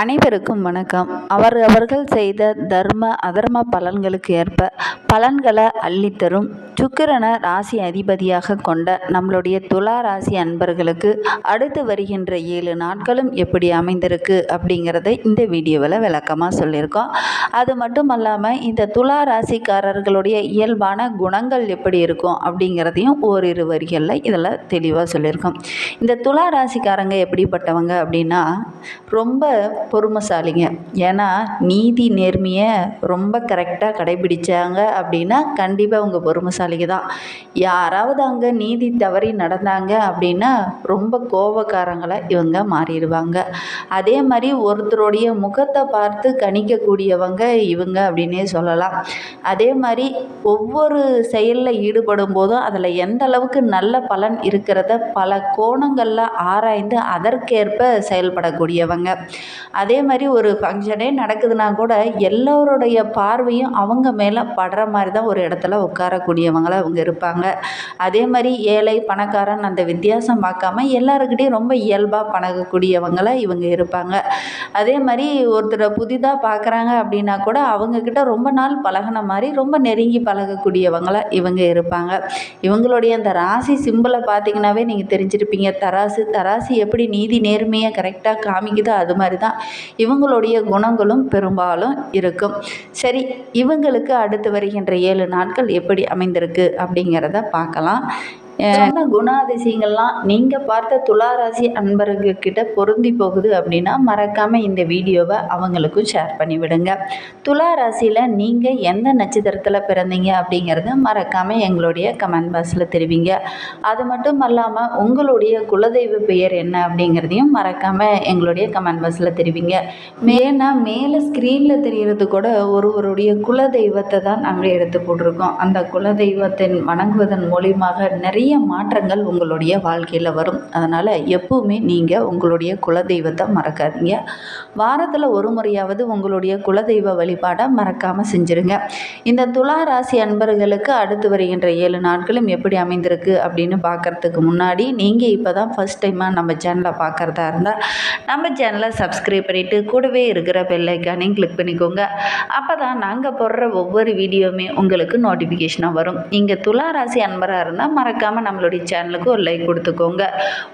அனைவருக்கும் வணக்கம். அவர் அவர்கள் செய்த தர்ம அதர்ம பலன்களுக்கு ஏற்ப பலன்களை அள்ளித்தரும் சுக்கிரனை ராசி அதிபதியாக கொண்ட நம்மளுடைய துலா ராசி அன்பர்களுக்கு அடுத்து வருகின்ற ஏழு நாட்களும் எப்படி அமைந்திருக்கு அப்படிங்கிறத இந்த வீடியோவில் விளக்கமாக சொல்லியிருக்கோம். அது மட்டும் அல்லாமல் இந்த துலா ராசிக்காரர்களுடைய இயல்பான குணங்கள் எப்படி இருக்கும் அப்படிங்கிறதையும் ஓரிரு வரிகளில் இதில் தெளிவாக சொல்லியிருக்கோம். இந்த துலா ராசிக்காரங்க எப்படிப்பட்டவங்க அப்படின்னா ரொம்ப பொறுமைசாலிங்க. ஏன்னா நீதி நேர்மையை ரொம்ப கரெக்டாக கடைபிடித்தாங்க அப்படின்னா கண்டிப்பாக அவங்க பொறுமைசாலிங்க தான். யாராவது அங்கே நீதி தவறி நடந்தாங்க அப்படின்னா ரொம்ப கோபக்காரங்களா இவங்க மாறிடுவாங்க. அதே மாதிரி ஒருத்தருடைய முகத்தை பார்த்து கணிக்கக்கூடியவங்க இவங்க அப்படின்னே சொல்லலாம். அதே மாதிரி ஒவ்வொரு செயலில் ஈடுபடும் போதும் அதில் எந்த அளவுக்கு நல்ல பலன் இருக்கிறத பல கோணங்களில் ஆராய்ந்து அதற்கேற்ப செயல்படக்கூடியவங்க. அதே மாதிரி ஒரு ஃபங்க்ஷனே நடக்குதுன்னா கூட எல்லோருடைய பார்வையும் அவங்க மேலே படுற மாதிரி தான் ஒரு இடத்துல உட்காரக்கூடியவங்களாக அவங்க இருப்பாங்க. அதே மாதிரி ஏழை பணக்காரன் அந்த வித்தியாசம் பார்க்காம எல்லாருக்கிட்டையும் ரொம்ப இயல்பாக பழகக்கூடியவங்கள இவங்க இருப்பாங்க. அதே மாதிரி ஒருத்தரை புதிதாக பார்க்குறாங்க அப்படின்னா கூட அவங்கக்கிட்ட ரொம்ப நாள் பழகுன மாதிரி ரொம்ப நெருங்கி பழகக்கூடியவங்கள இவங்க இருப்பாங்க. இவங்களுடைய அந்த ராசி சிம்பிளை பார்த்தீங்கன்னாவே நீங்கள் தெரிஞ்சிருப்பீங்க. தராசு தராசு எப்படி நீதி நேர்மையாக கரெக்டாக காமிக்குதோ அது மாதிரி தான் இவங்களுடைய குணங்களும் பெரும்பாலும் இருக்கும். சரி இவங்களுக்கு அடுத்து வருகின்ற ஏழு நாட்கள் எப்படி அமைந்திருக்கு அப்படிங்கிறத பார்க்கலாம். சொன்ன குணாதிசயங்கள்லாம் நீங்கள் பார்த்த துளாராசி அன்பர்கிட்ட பொருந்தி போகுது அப்படின்னா மறக்காமல் இந்த வீடியோவை அவங்களுக்கும் ஷேர் பண்ணி விடுங்க. துலா ராசியில் நீங்கள் எந்த நட்சத்திரத்தில் பிறந்தீங்க அப்படிங்கிறத மறக்காமல் எங்களுடைய கமெண்ட் பாக்ஸில் தெரிவிங்க. அது மட்டும் அல்லாமல் உங்களுடைய குலதெய்வ பெயர் என்ன அப்படிங்கிறதையும் மறக்காமல் எங்களுடைய கமெண்ட் பாக்ஸில் தெரிவிங்க. ஏன்னா மேலே ஸ்க்ரீனில் தெரிகிறது கூட ஒருவருடைய குலதெய்வத்தை தான் நாங்கள் எடுத்து போட்டிருக்கோம். அந்த குலதெய்வத்தின் வணங்குவதன் மூலியமாக நிறைய நிறைய மாற்றங்கள் உங்களுடைய வாழ்க்கையில் வரும். அதனால் எப்பவுமே நீங்கள் உங்களுடைய குலதெய்வத்தை மறக்காதீங்க. வாரத்தில் ஒரு முறையாவது உங்களுடைய குலதெய்வ வழிபாடை மறக்காமல் செஞ்சுருங்க. இந்த துலா ராசி அன்பர்களுக்கு அடுத்து வருகின்ற ஏழு நாட்களும் எப்படி அமைந்திருக்கு அப்படின்னு பார்க்கறதுக்கு முன்னாடி நீங்கள் இப்போ தான் ஃபஸ்ட் டைமாக நம்ம சேனலை பார்க்குறதா இருந்தால் நம்ம சேனலை சப்ஸ்கிரைப் பண்ணிவிட்டு கூடவே இருக்கிற பெல்லைக்கானையும் கிளிக் பண்ணிக்கோங்க. அப்போ தான் நாங்கள் போடுற ஒவ்வொரு வீடியோவுமே உங்களுக்கு நோட்டிஃபிகேஷனாக வரும். இங்கே துலா ராசி அன்பராக இருந்தால் மறக்காமல் நம்மளுடைய சேனலுக்கு ஒரு லைக் கொடுத்துக்கோங்க.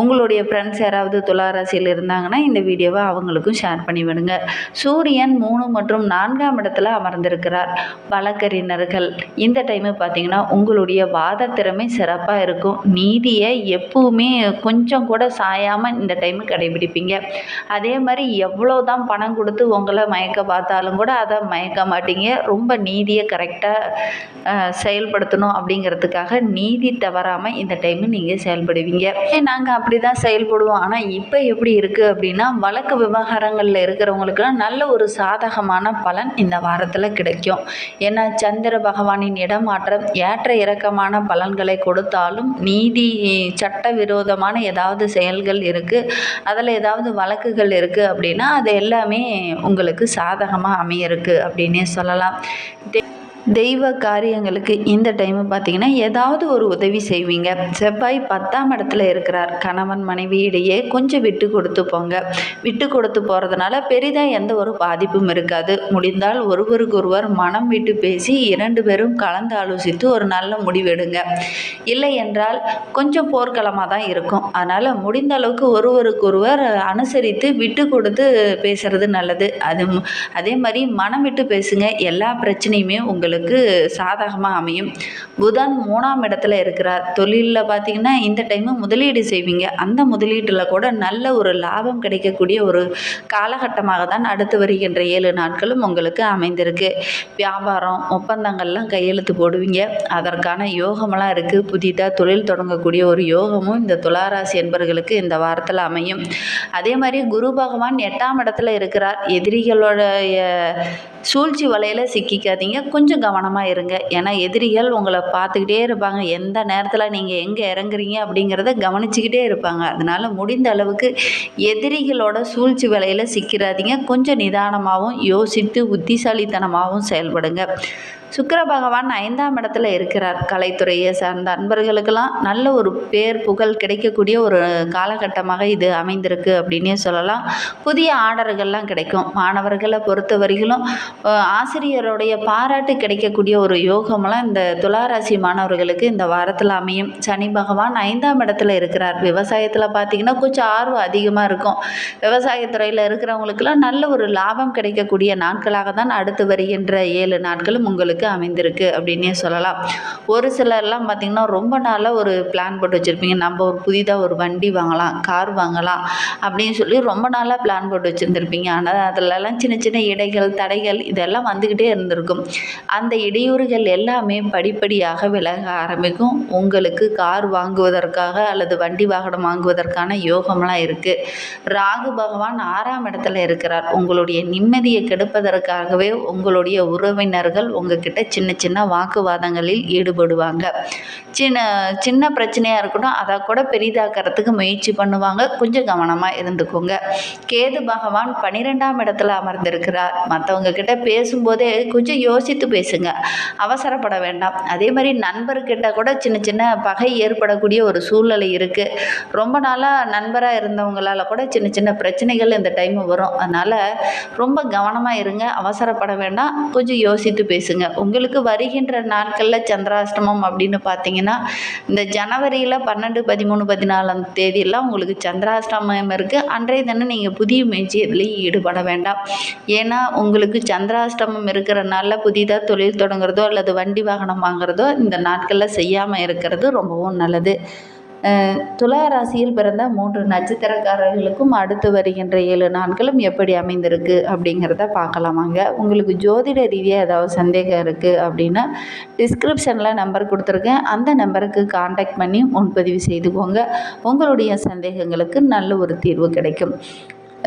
உங்களுடைய ஃப்ரெண்ட்ஸ் யாராவது துளாராசியில் இருந்தாங்கன்னா இந்த வீடியோவை அவங்களுக்கும் ஷேர் பண்ணி விடுங்க. சூரியன் மூணு மற்றும் நான்காம் இடத்துல அமர்ந்திருக்கிறார். வழக்கறிஞர்கள் இந்த டைமு பார்த்தீங்கன்னா உங்களுடைய வாத திறமை சிறப்பாக இருக்கும். நீதியை எப்பவுமே கொஞ்சம் கூட சாயாமல் இந்த டைமு கடைபிடிப்பீங்க. அதே மாதிரி எவ்வளோ தான் பணம் கொடுத்து உங்களை மயக்க பார்த்தாலும் கூட அதை மயக்க மாட்டீங்க. ரொம்ப நீதியை கரெக்டாக செயல்படுத்தணும் அப்படிங்கிறதுக்காக நீதி தவறாமல் இந்த டைமு நீங்கள் செயல்படுவீங்க. நாங்கள் அப்படி தான் செயல்படுவோம். ஆனால் இப்போ எப்படி இருக்குது அப்படின்னா வழக்கு விவகாரங்களில் இருக்கிறவங்களுக்குலாம் நல்ல ஒரு சாதகமான பலன் இந்த வாரத்தில் கிடைக்கும். ஏன்னா சந்திர பகவானின் இடமாற்றம் ஏற்ற இறக்கமான பலன்களை கொடுத்தாலும் நீதி சட்ட விரோதமான ஏதாவது செயல்கள் இருக்குது அதில் ஏதாவது வழக்குகள் இருக்குது அப்படின்னா அது எல்லாமே உங்களுக்கு சாதகமாக அமையிருக்கு அப்படின்னே சொல்லலாம். தெய்வ காரியங்களுக்கு இந்த டைமு பார்த்தீங்கன்னா ஏதாவது ஒரு உதவி செய்வீங்க. செவ்வாய் பத்தாம் இடத்துல இருக்கிறார். கணவன் மனைவி இடையே கொஞ்சம் விட்டு கொடுத்து போங்க. விட்டு கொடுத்து போகிறதுனால பெரிதாக எந்த ஒரு பாதிப்பும் இருக்காது. முடிந்தால் ஒருவருக்கொருவர் மனம் விட்டு பேசி இரண்டு பேரும் கலந்து ஆலோசித்து ஒரு நல்ல முடிவெடுங்க. இல்லை என்றால் கொஞ்சம் போர்க்களமாக தான் இருக்கும். அதனால் முடிந்த அளவுக்கு ஒருவருக்கொருவர் அனுசரித்து விட்டு கொடுத்து பேசுகிறது நல்லது. அது அதே மாதிரி மனம் விட்டு பேசுங்க. எல்லா பிரச்சனையுமே உங்களுக்கு உங்களுக்கு சாதகமாக அமையும். புதன் மூணாம் இடத்துல இருக்கிறார். தொழிலில் பார்த்தீங்கன்னா இந்த டைமு முதலீடு செய்வீங்க. அந்த முதலீட்டில் கூட நல்ல ஒரு லாபம் கிடைக்கக்கூடிய ஒரு காலகட்டமாக தான் அடுத்து வருகின்ற ஏழு நாட்களும் உங்களுக்கு அமைந்திருக்கு. வியாபாரம் ஒப்பந்தங்கள்லாம் கையெழுத்து போடுவீங்க. அதற்கான யோகமெல்லாம் இருக்குது புதிதாக தொழில் தொடங்கக்கூடிய ஒரு யோகமும் இந்த துளாராசி என்பர்களுக்கு இந்த வாரத்தில் அமையும். அதே மாதிரி குரு பகவான் எட்டாம் இடத்துல இருக்கிறார். எதிரிகளுடைய சூழ்ச்சி வலையில் சிக்கிக்காதீங்க. கொஞ்சம் கவனமாக இருங்க. ஏன்னா எதிரிகள் உங்களை பார்த்துக்கிட்டே இருப்பாங்க. எந்த நேரத்தில் நீங்கள் எங்கே இறங்குறீங்க அப்படிங்கிறத கவனிச்சுக்கிட்டே இருப்பாங்க. அதனால் முடிந்த அளவுக்கு எதிரிகளோட சூழ்ச்சி வலையில் சிக்கிறாதீங்க கொஞ்சம் நிதானமாகவும் யோசித்து புத்திசாலித்தனமாகவும் செயல்படுங்க. சுக்கர பகவான் ஐந்தாம் இடத்துல இருக்கிறார். கலைத்துறையை சார்ந்த அன்பர்களுக்கெல்லாம் நல்ல ஒரு பேர் புகழ் கிடைக்கக்கூடிய ஒரு காலகட்டமாக இது அமைந்திருக்கு அப்படின்னே சொல்லலாம். புதிய ஆர்டர்கள்லாம் கிடைக்கும். மாணவர்களை பொறுத்த வரையிலும் ஆசிரியருடைய பாராட்டு கிடைக்கக்கூடிய ஒரு யோகமெல்லாம் இந்த துளாராசி மாணவர்களுக்கு இந்த வாரத்தில் அமையும். சனி பகவான் ஐந்தாம் இடத்துல இருக்கிறார். விவசாயத்தில் பார்த்தீங்கன்னா கொஞ்சம் ஆர்வம் அதிகமாக இருக்கும். விவசாயத்துறையில் இருக்கிறவங்களுக்கெல்லாம் நல்ல ஒரு லாபம் கிடைக்கக்கூடிய நாட்களாக தான் அடுத்து வருகின்ற ஏழு நாட்களும் உங்களுக்கு அமைந்திருக்கு அப்படின்னே சொல்லலாம். ஒரு சிலர்லாம் பார்த்திங்கன்னா ரொம்ப நாளாக ஒரு பிளான் போட்டு வச்சுருப்பீங்க. நம்ம ஒரு புதிதாக ஒரு வண்டி வாங்கலாம் கார் வாங்கலாம் அப்படின்னு சொல்லி ரொம்ப நாளாக பிளான் போட்டு வச்சுருந்துருப்பீங்க. ஆனால் அதிலலாம் சின்ன சின்ன இடைகள் தடைகள் இதெல்லாம் வந்துக்கிட்டே இருந்திருக்கும். அந்த இடையூறுகள் எல்லாமே படிப்படியாக விலக ஆரம்பிக்கும். உங்களுக்கு கார் வாங்குவதற்காக அல்லது வண்டி வாகனம் வாங்குவதற்கான யோகம்லாம் இருக்குது ராகு பகவான் ஆறாம் இடத்துல இருக்கிறார். உங்களுடைய நிம்மதியை கெடுப்பதற்காகவே உங்களுடைய உறவினர்கள் உங்ககிட்ட கிட்ட சின்ன சின்ன வாக்குவாதங்களில் ஈடுபடுவாங்க. சின்ன சின்ன பிரச்சனையாக இருக்கட்டும் அதை கூட பெரிதாக்கிறதுக்கு முயற்சி பண்ணுவாங்க. கொஞ்சம் கவனமாக இருந்துக்கோங்க. கேது பகவான் பன்னிரெண்டாம் இடத்துல அமர்ந்திருக்கிறார். மற்றவங்க கிட்ட பேசும்போதே கொஞ்சம் யோசித்து பேசுங்க. அவசரப்பட வேண்டாம். அதே மாதிரி நண்பர்கிட்ட கூட சின்ன சின்ன பகை ஏற்படக்கூடிய ஒரு சூழ்நிலை இருக்குது ரொம்ப நாளாக நண்பராக இருந்தவங்களால கூட சின்ன சின்ன பிரச்சனைகள் இந்த டைம் வரும். அதனால் ரொம்ப கவனமாக இருங்க. அவசரப்பட வேண்டாம். கொஞ்சம் யோசித்து பேசுங்க. உங்களுக்கு வருகின்ற நாட்களில் சந்திராஷ்டமம் அப்படின்னு பார்த்தீங்கன்னா இந்த ஜனவரியில் பன்னெண்டு பதிமூணு பதினாலாம் தேதியெல்லாம் உங்களுக்கு சந்திராஷ்டமம் இருக்குது அன்றைய தினம் நீங்கள் புதிய முயற்சி எதுலேயும் ஈடுபட வேண்டாம். ஏன்னா உங்களுக்கு சந்திராஷ்டமம் இருக்கிறனால புதிதாக தொழில் தொடங்குறதோ அல்லது வண்டி வாகனம் வாங்குறதோ இந்த நாட்களில் செய்யாமல் இருக்கிறது ரொம்பவும் நல்லது. துலா ராசியில் பிறந்த மூன்று நட்சத்திரக்காரர்களுக்கும் அடுத்து வருகின்ற ஏழு நாட்களும் எப்படி அமைந்திருக்கு அப்படிங்கிறத பார்க்கலாமாங்க உங்களுக்கு ஜோதிட ரீதியாக ஏதாவது சந்தேகம் இருக்குது அப்படின்னா டிஸ்கிரிப்ஷனில் நம்பர் கொடுத்துருக்கேன். அந்த நம்பருக்கு காண்டாக்ட் பண்ணி முன்பதிவு செய்துக்கோங்க. உங்களுடைய சந்தேகங்களுக்கு நல்ல ஒரு தீர்வு கிடைக்கும்.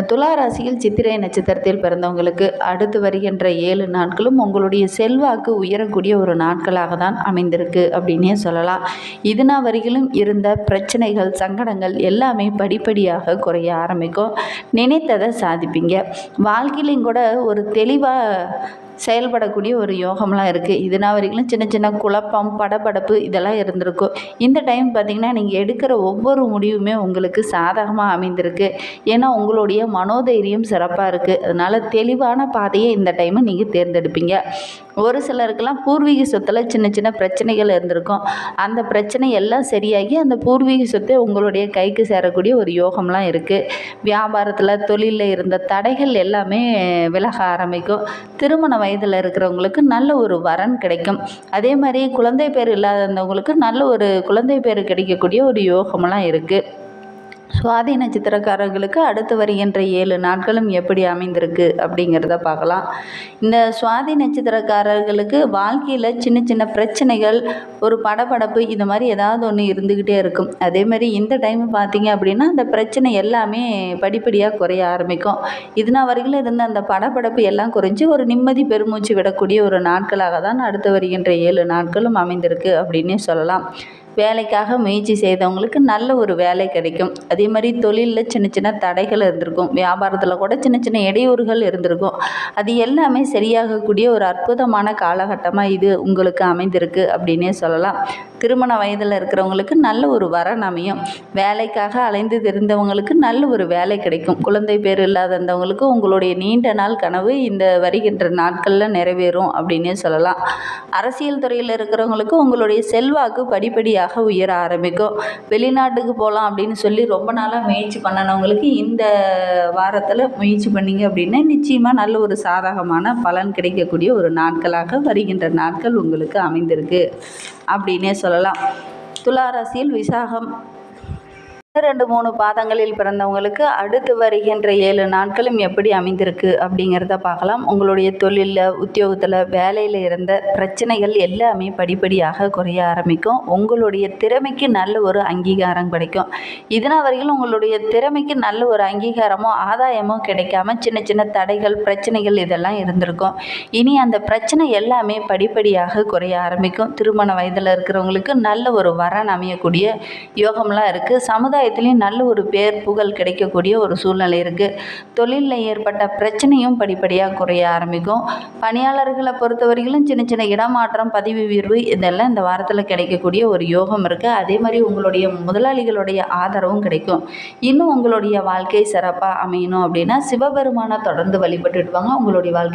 துலா ராசியில் சித்திரை நட்சத்திரத்தில் பிறந்தவங்களுக்கு அடுத்து வருகின்ற ஏழு நாட்களும் உங்களுடைய செல்வாக்கு உயரக்கூடிய ஒரு நாட்களாக தான் அமைந்திருக்கு அப்படின்னே சொல்லலாம். இதுனா வரையிலும் இருந்த பிரச்சனைகள் சங்கடங்கள் எல்லாமே படிப்படியாக குறைய ஆரம்பிக்கும். நினைத்ததை சாதிப்பீங்க. வாழ்க்கையிலையும் கூட ஒரு தெளிவாக செயல்படக்கூடிய ஒரு யோகம்லாம் இருக்குது இதுனா வரைக்கும் சின்ன சின்ன குழப்பம் படபடப்பு இதெல்லாம் இருந்திருக்கும் இந்த டைம் பார்த்திங்கன்னா நீங்கள் எடுக்கிற ஒவ்வொரு முடிவுமே உங்களுக்கு சாதகமாக அமைந்திருக்கு. ஏன்னா உங்களுடைய மனோதைரியம் சிறப்பாக இருக்குது அதனால் தெளிவான பாதையை இந்த டைமை நீங்கள் தேர்ந்தெடுப்பீங்க. ஒரு சிலருக்கெல்லாம் பூர்வீக சொத்தில் சின்ன சின்ன பிரச்சனைகள் இருந்திருக்கும். அந்த பிரச்சனை எல்லாம் சரியாகி அந்த பூர்வீக சொத்தை உங்களுடைய கைக்கு சேரக்கூடிய ஒரு யோகம்லாம் இருக்குது வியாபாரத்தில் தொழிலில் இருந்த தடைகள் எல்லாமே விலக ஆரம்பிக்கும். திருமண வயதில் இருக்கிறவங்களுக்கு நல்ல ஒரு வரன் கிடைக்கும். அதே மாதிரி குழந்தை பேர் இல்லாதவங்களுக்கு நல்ல ஒரு குழந்தை பேர் கிடைக்கக்கூடிய ஒரு யோகமெல்லாம் இருக்குது சுவாதி நட்சத்திரக்காரர்களுக்கு அடுத்து வருகின்ற ஏழு நாட்களும் எப்படி அமைந்திருக்கு அப்படிங்கிறத பார்க்கலாம். இந்த சுவாதி நட்சத்திரக்காரர்களுக்கு வாழ்க்கையில் சின்ன சின்ன பிரச்சனைகள் ஒரு படபடப்பு இந்த மாதிரி ஏதாவது ஒன்று இருந்துக்கிட்டே இருக்கும். அதே மாதிரி இந்த டைம் பார்த்தீங்க அப்படின்னா அந்த பிரச்சனை எல்லாமே படிப்படியாக குறைய ஆரம்பிக்கும். இதுனா வரைக்கும் இருந்த அந்த படபடப்பு எல்லாம் குறைஞ்சி ஒரு நிம்மதி பெருமூச்சு விடக்கூடிய ஒரு நாட்களாக தான் அடுத்து வருகின்ற ஏழு நாட்களும் அமைந்திருக்கு அப்படின்னே சொல்லலாம். வேலைக்காக முயற்சி செய்தவங்களுக்கு நல்ல ஒரு வேலை கிடைக்கும். அதே மாதிரி தொழிலில் சின்ன சின்ன தடைகள் இருந்திருக்கும். வியாபாரத்தில் கூட சின்ன சின்ன இடையூறுகள் இருந்திருக்கும். அது எல்லாமே சரியாகக்கூடிய ஒரு அற்புதமான காலகட்டமாக இது உங்களுக்கு அமைந்திருக்கு அப்படின்னே சொல்லலாம். திருமண வயதில் இருக்கிறவங்களுக்கு நல்ல ஒரு வரன் அமையும். வேலைக்காக அலைந்து தெரிந்தவங்களுக்கு நல்ல ஒரு வேலை கிடைக்கும். குழந்தை பேர் இல்லாதவங்களுக்கு உங்களுடைய நீண்ட நாள் கனவு இந்த வருகின்ற நாட்களில் நிறைவேறும் அப்படின்னே சொல்லலாம். அரசியல் துறையில் இருக்கிறவங்களுக்கு உங்களுடைய செல்வாக்கு படிப்படியாக உயர ஆரம்பிக்கும். வெளிநாட்டுக்கு போகலாம் அப்படின்னு சொல்லி ரொம்ப நாளாக முயற்சி பண்ணினவங்களுக்கு இந்த வாரத்தில் முயற்சி பண்ணீங்க அப்படின்னா நிச்சயமாக நல்ல ஒரு சாதகமான பலன் கிடைக்கக்கூடிய ஒரு நாட்களாக வருகின்ற நாட்கள் உங்களுக்கு அமைந்திருக்கு. அப்படின்னே சொல்லலாம். துளாராசியில் விசாகம் ரெண்டு மூணு பாதங்களில் பிறந்தவங்களுக்கு அடுத்து வருகின்ற ஏழு நாட்களும் எப்படி அமைந்திருக்கு அப்படிங்கிறத பார்க்கலாம். உங்களுடைய தொழிலில் உத்தியோகத்தில் வேலையில் இருந்த பிரச்சனைகள் எல்லாமே படிப்படியாக குறைய ஆரம்பிக்கும். உங்களுடைய திறமைக்கு நல்ல ஒரு அங்கீகாரம் கிடைக்கும். இதனால் வரையிலும் உங்களுடைய திறமைக்கு நல்ல ஒரு அங்கீகாரமோ ஆதாயமோ கிடைக்காம சின்ன சின்ன தடைகள் பிரச்சனைகள் இதெல்லாம் இருந்திருக்கும். இனி அந்த பிரச்சனை எல்லாமே படிப்படியாக குறைய ஆரம்பிக்கும். திருமண வயதில் இருக்கிறவங்களுக்கு நல்ல ஒரு வரன் அமையக்கூடிய யோகம்லாம் இருக்குது சமுதாய சமுதாயத்துலேயும் நல்ல ஒரு பேர் புகழ் கிடைக்கக்கூடிய ஒரு சூழ்நிலை இருக்குது தொழிலில் ஏற்பட்ட பிரச்சனையும் படிப்படியாக குறைய ஆரம்பிக்கும். பணியாளர்களை பொறுத்தவரையிலும் சின்ன சின்ன இடமாற்றம் பதவி உயர்வு இதெல்லாம் இந்த வாரத்தில் கிடைக்கக்கூடிய ஒரு யோகம் இருக்குது அதே மாதிரி உங்களுடைய முதலாளிகளுடைய ஆதரவும் கிடைக்கும். இன்னும் உங்களுடைய வாழ்க்கை சிறப்பாக அமையணும் அப்படின்னா சிவபெருமானை தொடர்ந்து வழிபட்டுட்டு வாங்க. உங்களுடைய வாழ்க்கை